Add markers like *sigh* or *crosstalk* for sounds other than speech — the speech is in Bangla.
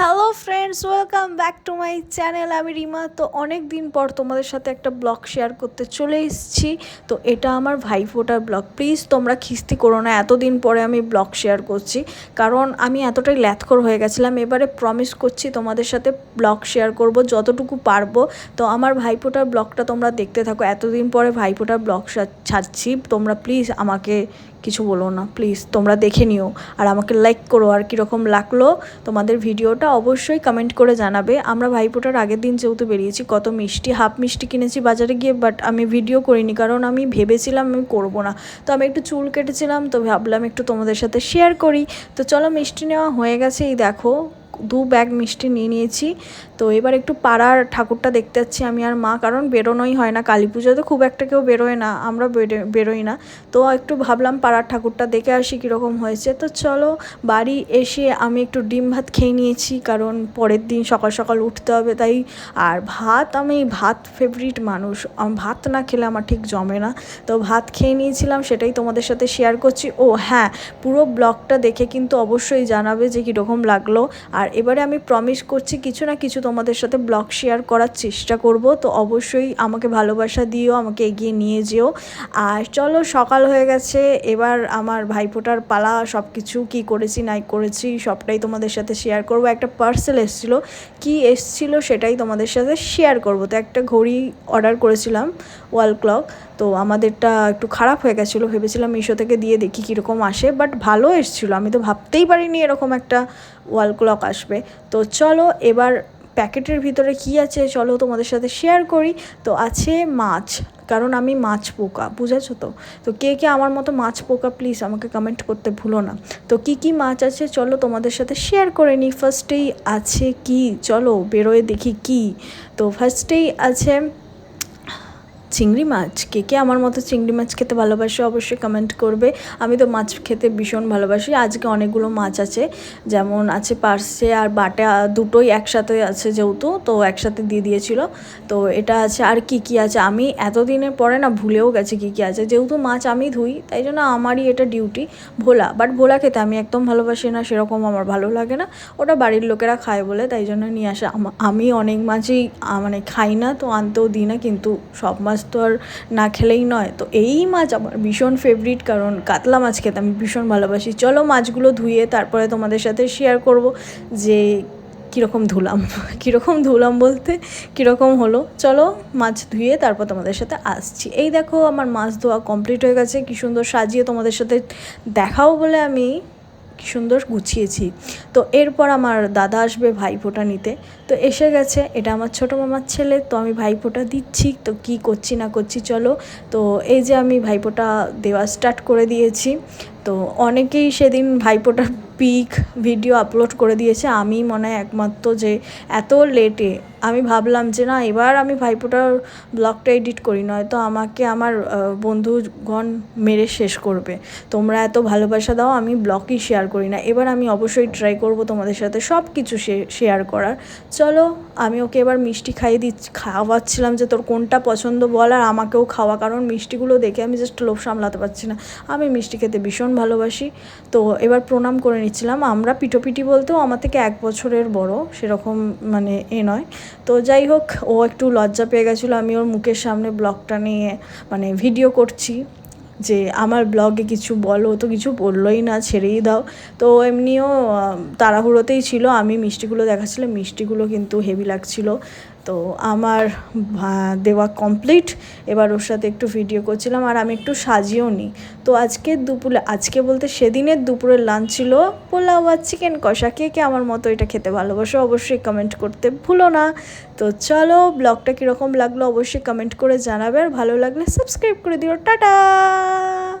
Hello friends welcome back to my channel আমি রিমা। তো অনেক দিন পর তোমাদের সাথে একটা ব্লগ শেয়ার করতে চলে এসেছি। তো এটা আমার ভাইফোটার ব্লগ। প্লিজ তোমরা খিস্তি করো না। এতদিন পরে আমি ব্লগ শেয়ার করছি। কারণ আমি এতটাই ল্যাথখোর হয়ে গেছিলাম। এবারে প্রমিস করছি তোমাদের সাথে ব্লগ শেয়ার করব যতটুকু পারব। তো আমার ভাইফোটার ব্লগটা তোমরা দেখতে থাকো। এতদিন পরে ভাইফোটার ব্লগ ছাড়ছি। তোমরা প্লিজ আমাকে কিছু বলো না প্লিজ তোমরা দেখে নিও। আর আমাকে লাইক করো, আর কীরকম লাগল তোমাদের ভিডিওটা অবশ্যই কমেন্ট করে জানাবে। আমরা ভাইফোঁটার আগের দিন যেহেতু বেরিয়েছি, কত মিষ্টি হাফ মিষ্টি কিনেছি বাজারে গিয়ে বাট আমি ভিডিও করিনি, কারণ আমি ভেবেছিলাম আমি করব না। তো আমি একটু চুল কেটেছিলাম, তো ভাবলাম একটু তোমাদের সাথে শেয়ার করি। তো চলো মিষ্টি নেওয়া হয়ে গেছে, এই দেখো। দু ব্যাগ মিষ্টি নিয়ে নিয়েছি। তো এবার একটু পাড়ার ঠাকুরটা দেখতে যাচ্ছি আমি আর মা, কারণ বেরোনোই হয় না। কালী পুজোতে খুব একটা কেউ বেরোয় না, আমরা বেরোই না। তো একটু ভাবলাম পাড়ার ঠাকুরটা দেখে আসি কীরকম হয়েছে। তো চলো বাড়ি এসে আমি একটু ডিম ভাত খেয়ে নিয়েছি, কারণ পরের দিন সকাল সকাল উঠতে হবে তাই। আর ভাত, আমি ভাত ফেভারিট মানুষ। ভাত না খেলে আমার ঠিক জমে না। তো ভাত খেয়ে নিয়েছিলাম, সেটাই তোমাদের সাথে শেয়ার করছি। ও হ্যাঁ পুরো ব্লগটা দেখে কিন্তু অবশ্যই জানাবে যে কীরকম লাগল। আর এবারে আমি প্রমিস করছি কিছু না কিছু তোমাদের সাথে ব্লগ শেয়ার করার চেষ্টা করব, তো অবশ্যই আমাকে ভালোবাসা দিও, আমাকে এগিয়ে নিয়ে যেও। আর চলো, সকাল হয়ে গেছে, এবার আমার ভাইফোঁটার পালা সব কিছু কী করেছি, নাই করেছি, সবটাই তোমাদের সাথে শেয়ার করব। একটা পার্সেল এসেছিল, কি এসেছিল সেটাই তোমাদের সাথে শেয়ার করব। তো একটা ঘড়ি অর্ডার করেছিলাম, ওয়াল ক্লক, তো আমাদেরটা একটু খারাপ হয়ে গেছিল, ভেবেছিলাম মিশো থেকে দিয়ে দেখি কীরকম আসে বাট ভালো এসেছিল, আমি তো ভাবতেই পারিনি এরকম একটা ওয়াল ক্লক আসবে। তো চলো এবার প্যাকেটের ভিতরে কি আছে চলো তোমাদের সাথে শেয়ার করি। তো আছে মাছ, কারণ আমি মাছ পোকা, বুঝেছ তো? তো কে কে আমার মতো মাছ পোকা প্লিজ আমাকে কমেন্ট করতে ভুলো না। তো কি কি মাছ আছে চলো তোমাদের সাথে শেয়ার করে নিই। ফার্স্টেই আছে কি? চলো বেরোয় দেখি কি। তো ফার্স্টেই আছে চিংড়ি মাছ? কে কে আমার মতো চিংড়ি মাছ খেতে ভালোবাসে অবশ্যই কমেন্ট করবে। আমি তো মাছ খেতে ভীষণ ভালোবাসি। আজকে অনেকগুলো মাছ আছে, যেমন আছে পার্সে আর বাটা দুটোই একসাথে আছে যেহেতু, তো একসাথে দিয়ে দিয়েছিল। তো এটা আছে আর কি কি আছে? আমি এতদিনের পরে না ভুলেও গেছি কি কি আছে। যেহেতু মাছ আমি ধুই, তাই জন্য আমারই এটা ডিউটি ভোলা বাট ভোলা খেতে আমি একদম ভালোবাসি না, সেরকম আমার ভালো লাগে না। ওটা বাড়ির লোকেরা খায় বলে, তাই জন্য নিয়ে আসা। আমি অনেক মাছই মানে খাই না, তো আনতেও দিই না, কিন্তু সব মাছ তো আর না খেলেই নয়। তো এই মাছ আমার ভীষণ ফেভারিট কারণ কাতলা মাছ খেতে আমি ভীষণ ভালোবাসি। চলো মাছগুলো ধুয়ে তারপরে তোমাদের সাথে শেয়ার করব যে কীরকম ধুলাম। *laughs* কীরকম ধুলাম বলতে কীরকম হলো। চলো মাছ ধুয়ে তারপর তোমাদের সাথে আসছি। এই দেখো আমার মাছ ধোয়া কমপ্লিট হয়ে গেছে। কী সুন্দর সাজিয়ে তোমাদের সাথে দেখাও বলে আমি কি সুন্দর গুছিয়েছি। তো এরপর আমার দাদা আসবে ভাইফোঁটা নিতে। তো এসে গেছে, এটা আমার ছোটো মামার ছেলে, তো আমি ভাইফোঁটা দিচ্ছি, তো কি করছি না করছি চলো। তো এই যে আমি ভাইফোঁটা দেওয়া স্টার্ট করে দিয়েছি। তো অনেকেই সেদিন ভাইফোঁটার পিক ভিডিও আপলোড করে দিয়েছে। আমি মনে হয় একমাত্র যে এত লেটে আমি ভাবলাম যে না, এবার আমি ভাইফোঁটার ব্লগটা এডিট করি, নয়তো আমাকে আমার বন্ধুগণ মেরে শেষ করবে। তোমরা এত ভালোবাসা দাও, আমি ব্লগই শেয়ার করি না। এবার আমি অবশ্যই ট্রাই করব তোমাদের সাথে সব কিছু শেয়ার করার। চলো, আমি ওকে এবার মিষ্টি খাইয়ে দিচ্ছি, খাওয়াচ্ছিলাম যে তোর কোনটা পছন্দ বল, আর আমাকেও খাওয়া। কারণ মিষ্টিগুলো দেখে আমি জাস্ট লোভ সামলাতে পারছি না। আমি মিষ্টি খেতে ভীষণ ভালোবাসি। তো এবার প্রণাম করে নিচ্ছিলাম। আমরা পিঠোপিঠি বলতেও আমার থেকে এক বছরের বড়, সেরকম মানে এ নয়। তো যাই হোক, ও একটু লজ্জা পেয়ে গেছিল। আমি ওর মুখের সামনে ব্লগটা নিয়ে মানে ভিডিও করছি যে, আমার ব্লগে কিছু বলো, তো কিছু বললোই না, ছেড়েই দাও। তো এমনিও তাড়াহুড়োতেই ছিল। আমি মিষ্টিগুলো দেখাচ্ছিলাম। মিষ্টিগুলো কিন্তু হেভি লাগছিল। তো আমার দেওয়া কমপ্লিট এবার ওর সাথে একটু ভিডিও করছিলাম আর আমি একটু সাজিয়েও নিই তো আজকে দুপুরে, আজকে বলতে সেদিনের দুপুরের লাঞ্চ ছিল পোলাও আর চিকেন কষা। কে কে আমার মতো এটা খেতে ভালোবাসো অবশ্যই কমেন্ট করতে ভুলো না। তো চলো ব্লগটা কীরকম লাগল অবশ্যই কমেন্ট করে জানাবে। আর ভালো লাগলে সাবস্ক্রাইব করে দিও। টাটা!